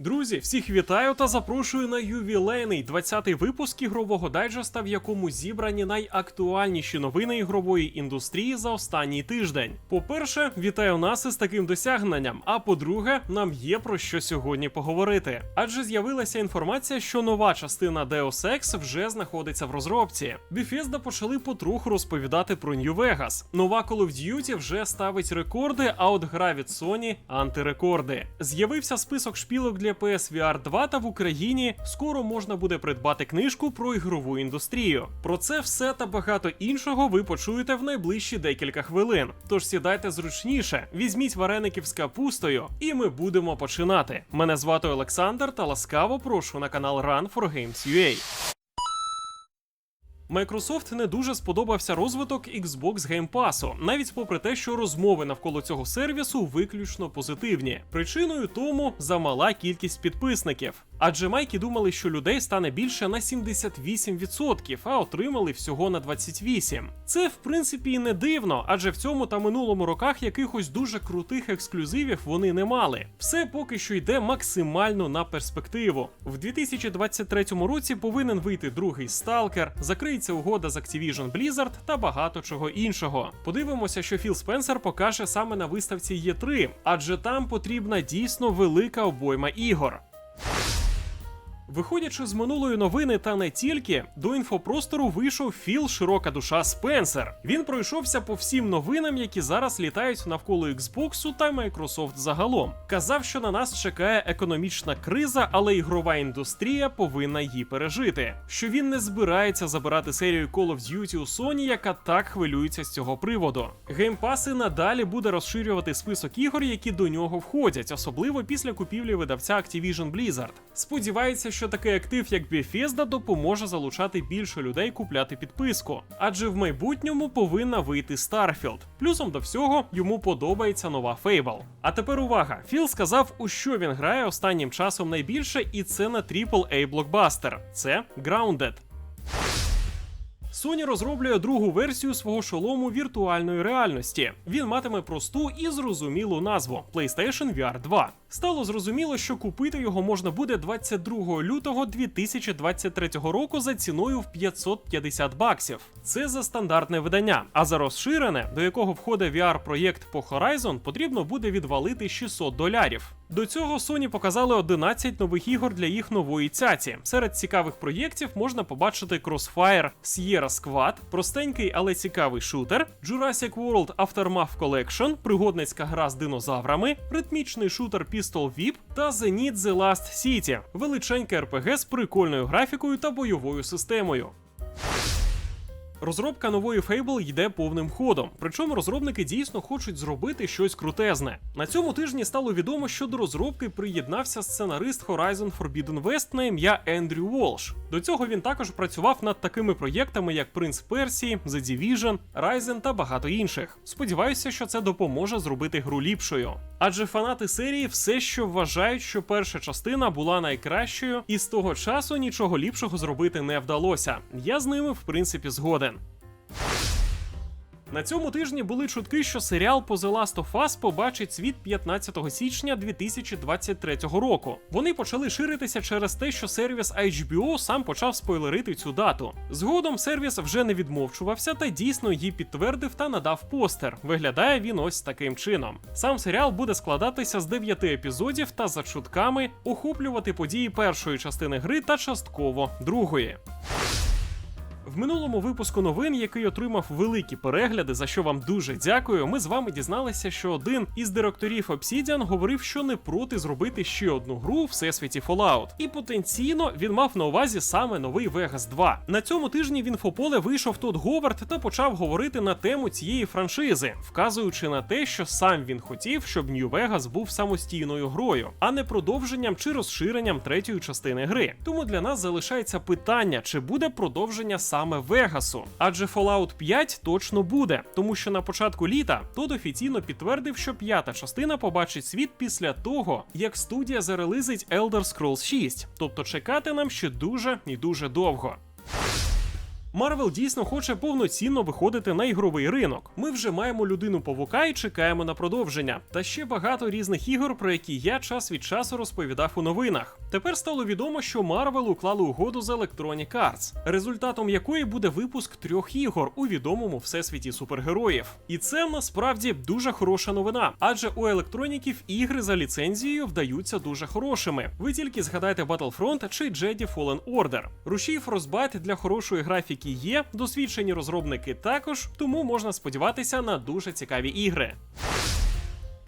Друзі, всіх вітаю та запрошую на ювілейний 20-й випуск ігрового дайджеста, в якому зібрані найактуальніші новини ігрової індустрії за останній тиждень. По-перше, вітаю нас із таким досягненням. А по-друге, нам є про що сьогодні поговорити. Адже з'явилася інформація, що нова частина Deus Ex вже знаходиться в розробці. Bethesda почали потроху розповідати про New Vegas. Нова Call of Duty вже ставить рекорди, а от гра від Sony антирекорди. З'явився список шпілок для PSVR 2 та в Україні скоро можна буде придбати книжку про ігрову індустрію. Про це все та багато іншого ви почуєте в найближчі декілька хвилин. Тож сідайте зручніше, візьміть вареників з капустою, і ми будемо починати. Мене звати Олександр та ласкаво прошу на канал Run for Games UA. Microsoft не дуже сподобався розвиток Xbox Game Pass, навіть попри те, що розмови навколо цього сервісу виключно позитивні. Причиною тому замала кількість підписників. Адже майки думали, що людей стане більше на 78%, а отримали всього на 28%. Це в принципі і не дивно, адже в цьому та минулому роках якихось дуже крутих ексклюзивів вони не мали. Все поки що йде максимально на перспективу. В 2023 році повинен вийти другий сталкер, закриється угода з Activision Blizzard та багато чого іншого. Подивимося, що Філ Спенсер покаже саме на виставці Є3, адже там потрібна дійсно велика обойма ігор. Виходячи з минулої новини, та не тільки, до інфопростору вийшов Філ Широка душа Спенсер. Він пройшовся по всім новинам, які зараз літають навколо Xbox та Microsoft загалом. Казав, що на нас чекає економічна криза, але ігрова індустрія повинна її пережити. Що він не збирається забирати серію Call of Duty у Sony, яка так хвилюється з цього приводу. Геймпаси надалі буде розширювати список ігор, які до нього входять, особливо після купівлі видавця Activision Blizzard. Сподівається, що такий актив, як Bethesda, допоможе залучати більше людей купляти підписку, адже в майбутньому повинна вийти Starfield. Плюсом до всього йому подобається нова Fable. А тепер увага! Філ сказав, у що він грає останнім часом найбільше, і це на AAA блокбастер. Це Grounded. Sony розроблює другу версію свого шолому віртуальної реальності. Він матиме просту і зрозумілу назву PlayStation VR 2. Стало зрозуміло, що купити його можна буде 22 лютого 2023 року за ціною в 550 баксів. Це за стандартне видання. А за розширене, до якого входить VR-проєкт по Horizon, потрібно буде відвалити 600 долярів. До цього Sony показали 11 нових ігор для їх нової цяці. Серед цікавих проєктів можна побачити Crossfire Sierra Squad, простенький, але цікавий шутер, Jurassic World Aftermath Collection, пригодницька гра з динозаврами, ритмічний шутер Pistol Whip та The Need The Last City, величеньке РПГ з прикольною графікою та бойовою системою. Розробка нової Fable йде повним ходом, причому розробники дійсно хочуть зробити щось крутезне. На цьому тижні стало відомо, що до розробки приєднався сценарист Horizon Forbidden West на ім'я Ендрю Волш. До цього він також працював над такими проєктами, як Принц Персії, The Division, Ryzen та багато інших. Сподіваюся, що це допоможе зробити гру ліпшою. Адже фанати серії все ще вважають, що перша частина була найкращою, і з того часу нічого ліпшого зробити не вдалося. Я з ними, в принципі, згоден. На цьому тижні були чутки, що серіал по The Last of Us побачить світ 15 січня 2023 року. Вони почали ширитися через те, що сервіс HBO сам почав спойлерити цю дату. Згодом сервіс вже не відмовчувався та дійсно її підтвердив та надав постер. Виглядає він ось таким чином. Сам серіал буде складатися з 9 епізодів та за чутками охоплювати події першої частини гри та частково другої. В минулому випуску новин, який отримав великі перегляди, за що вам дуже дякую. Ми з вами дізналися, що один із директорів Obsidian говорив, що не проти зробити ще одну гру у всесвіті Fallout. І потенційно він мав на увазі саме новий Vegas 2. На цьому тижні в інфополе вийшов Тодд Говард та почав говорити на тему цієї франшизи, вказуючи на те, що сам він хотів, щоб New Vegas був самостійною грою, а не продовженням чи розширенням третьої частини гри. Тому для нас залишається питання, чи буде продовження саме Вегасу. Адже Fallout 5 точно буде, тому що на початку літа тот офіційно підтвердив, що п'ята частина побачить світ після того, як студія зарелизить Elder Scrolls 6, тобто чекати нам ще дуже і дуже довго. Марвел дійсно хоче повноцінно виходити на ігровий ринок. Ми вже маємо людину павука і чекаємо на продовження. Та ще багато різних ігор, про які я час від часу розповідав у новинах. Тепер стало відомо, що Марвел уклали угоду з Electronic Arts, результатом якої буде випуск трьох ігор у відомому всесвіті супергероїв. І це насправді дуже хороша новина, адже у електроніків ігри за ліцензією вдаються дуже хорошими. Ви тільки згадайте Battlefront чи Jedi Fallen Order. Рушій Frostbite для хорошої графіки є, досвідчені розробники також, тому можна сподіватися на дуже цікаві ігри.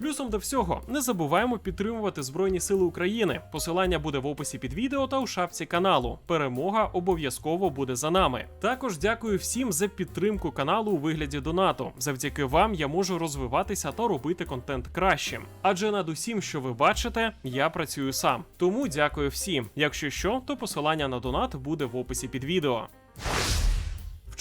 Плюсом до всього, не забуваємо підтримувати Збройні Сили України. Посилання буде в описі під відео та у шапці каналу. Перемога обов'язково буде за нами. Також дякую всім за підтримку каналу у вигляді донату. Завдяки вам я можу розвиватися та робити контент кращим. Адже над усім, що ви бачите, я працюю сам. Тому дякую всім. Якщо що, то посилання на донат буде в описі під відео.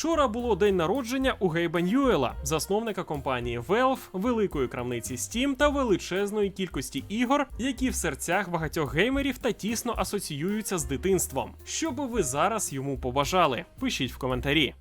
Вчора було день народження у Гейба Ньюела, засновника компанії Valve, великої крамниці Steam та величезної кількості ігор, які в серцях багатьох геймерів та тісно асоціюються з дитинством. Що би ви зараз йому побажали? Пишіть в коментарі.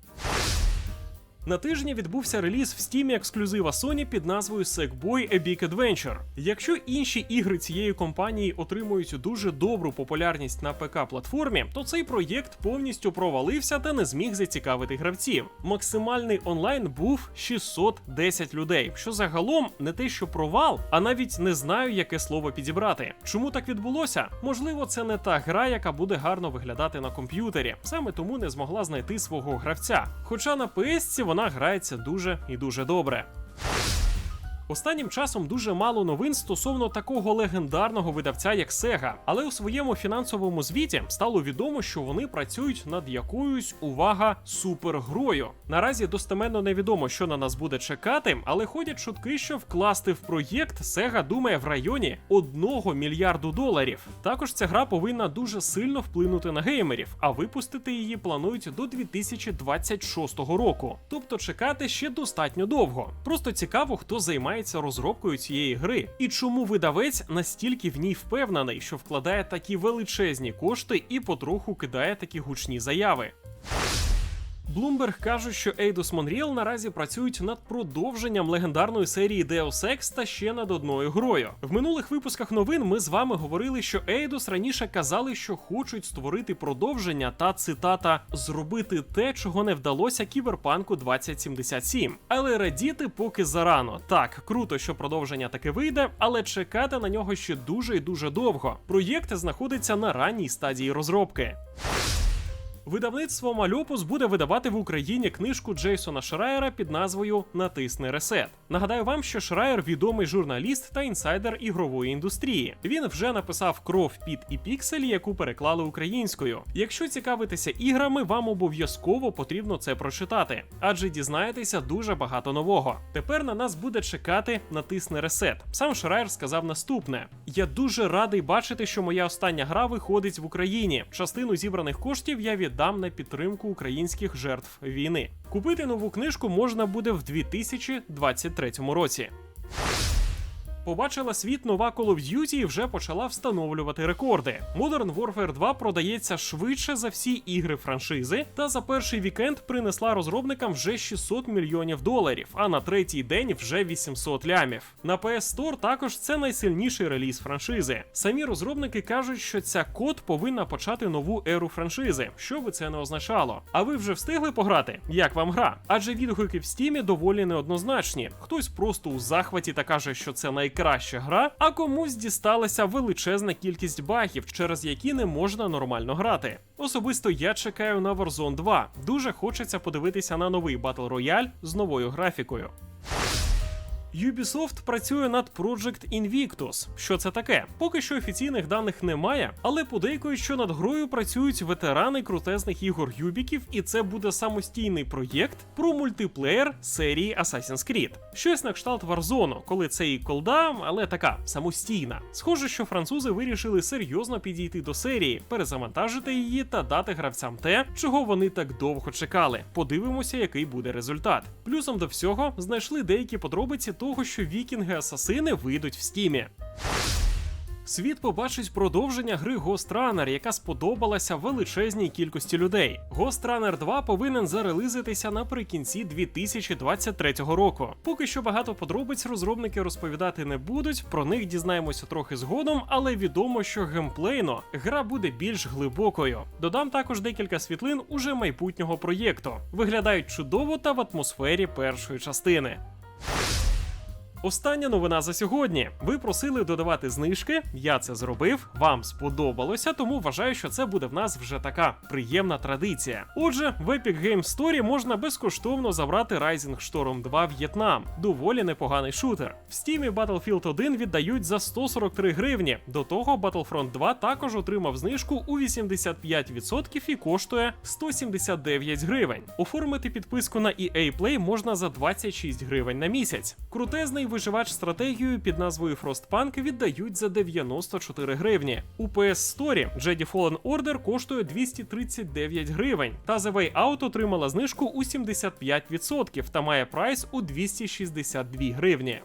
На тижні відбувся реліз в стімі ексклюзива Sony під назвою Sackboy A Big Adventure. Якщо інші ігри цієї компанії отримують дуже добру популярність на ПК-платформі, то цей проєкт повністю провалився та не зміг зацікавити гравців. Максимальний онлайн був 610 людей, що загалом не те, що провал, а навіть не знаю, яке слово підібрати. Чому так відбулося? Можливо, це не та гра, яка буде гарно виглядати на комп'ютері, саме тому не змогла знайти свого гравця. Хоча на PS вона грається дуже і дуже добре. Останнім часом дуже мало новин стосовно такого легендарного видавця, як Sega, але у своєму фінансовому звіті стало відомо, що вони працюють над якоюсь увага супергрою. Наразі достеменно невідомо, що на нас буде чекати, але ходять чутки, що вкласти в проєкт Sega думає в районі 1 мільярду доларів. Також ця гра повинна дуже сильно вплинути на геймерів, а випустити її планують до 2026 року. Тобто чекати ще достатньо довго. Просто цікаво, хто займається розробкою цієї гри, і чому видавець настільки в ній впевнений, що вкладає такі величезні кошти і потроху кидає такі гучні заяви. Bloomberg кажуть, що Eidos Montreal наразі працюють над продовженням легендарної серії Deus Ex та ще над одною грою. В минулих випусках новин ми з вами говорили, що Eidos раніше казали, що хочуть створити продовження та цитата зробити те, чого не вдалося кіберпанку 2077. Але радіти поки зарано. Так, круто, що продовження таки вийде, але чекати на нього ще дуже і дуже довго. Проєкт знаходиться на ранній стадії розробки. Видавництво Мальопус буде видавати в Україні книжку Джейсона Шрайера під назвою Натисни Ресет. Нагадаю вам, що Шрайер відомий журналіст та інсайдер ігрової індустрії. Він вже написав кров під і пікселі, яку переклали українською. Якщо цікавитеся іграми, вам обов'язково потрібно це прочитати, адже дізнаєтеся дуже багато нового. Тепер на нас буде чекати натисни ресет. Сам Шрайер сказав наступне: я дуже радий бачити, що моя остання гра виходить в Україні. Частину зібраних коштів я віддам на підтримку українських жертв війни. Купити нову книжку можна буде в 2023 році. Побачила світ нова Call of Duty і вже почала встановлювати рекорди. Modern Warfare 2 продається швидше за всі ігри франшизи, та за перший вікенд принесла розробникам вже 600 мільйонів доларів, а на третій день вже 800 лямів. На PS Store також це найсильніший реліз франшизи. Самі розробники кажуть, що ця код повинна почати нову еру франшизи, що би це не означало. А ви вже встигли пограти? Як вам гра? Адже відгуки в стімі доволі неоднозначні. Хтось просто у захваті та каже, що це най найкраща гра, а комусь дісталася величезна кількість багів, через які не можна нормально грати. Особисто я чекаю на Warzone 2. Дуже хочеться подивитися на новий Battle Royale з новою графікою. Ubisoft працює над Project Invictus. Що це таке? Поки що офіційних даних немає, але подейкують, що над грою працюють ветерани крутезних ігор Юбіків, і це буде самостійний проєкт про мультиплеєр серії Assassin's Creed. Щось на кшталт Warzone, коли це і колда, але така самостійна. Схоже, що французи вирішили серйозно підійти до серії, перезавантажити її та дати гравцям те, чого вони так довго чекали. Подивимося, який буде результат. Плюсом до всього знайшли деякі подробиці того, що вікінги-асасини вийдуть в стімі. Світ побачить продовження гри Ghost Runner, яка сподобалася величезній кількості людей. Ghost Runner 2 повинен зарелизитися наприкінці 2023 року. Поки що багато подробиць розробники розповідати не будуть. Про них дізнаємося трохи згодом, але відомо, що геймплейно гра буде більш глибокою. Додам також декілька світлин уже майбутнього проєкту. Виглядають чудово та в атмосфері першої частини. Остання новина за сьогодні. Ви просили додавати знижки. Я це зробив. Вам сподобалося, тому вважаю, що це буде в нас вже така приємна традиція. Отже, в Epic Games Store можна безкоштовно забрати Rising Storm 2 В'єтнам. Доволі непоганий шутер. В Steam Battlefield 1 віддають за 143 гривні. До того Battlefront 2 також отримав знижку у 85% і коштує 179 гривень. Оформити підписку на EA Play можна за 26 гривень на місяць. Крутезний виживач стратегію під назвою Frostpunk віддають за 94 гривні. У PS Store Jedi Fallen Order коштує 239 гривень. Та The Way Out отримала знижку у 75% та має прайс у 262 гривні.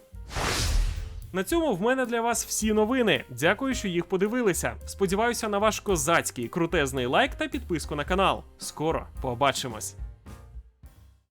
На цьому в мене для вас всі новини. Дякую, що їх подивилися. Сподіваюся на ваш козацький крутезний лайк та підписку на канал. Скоро побачимось.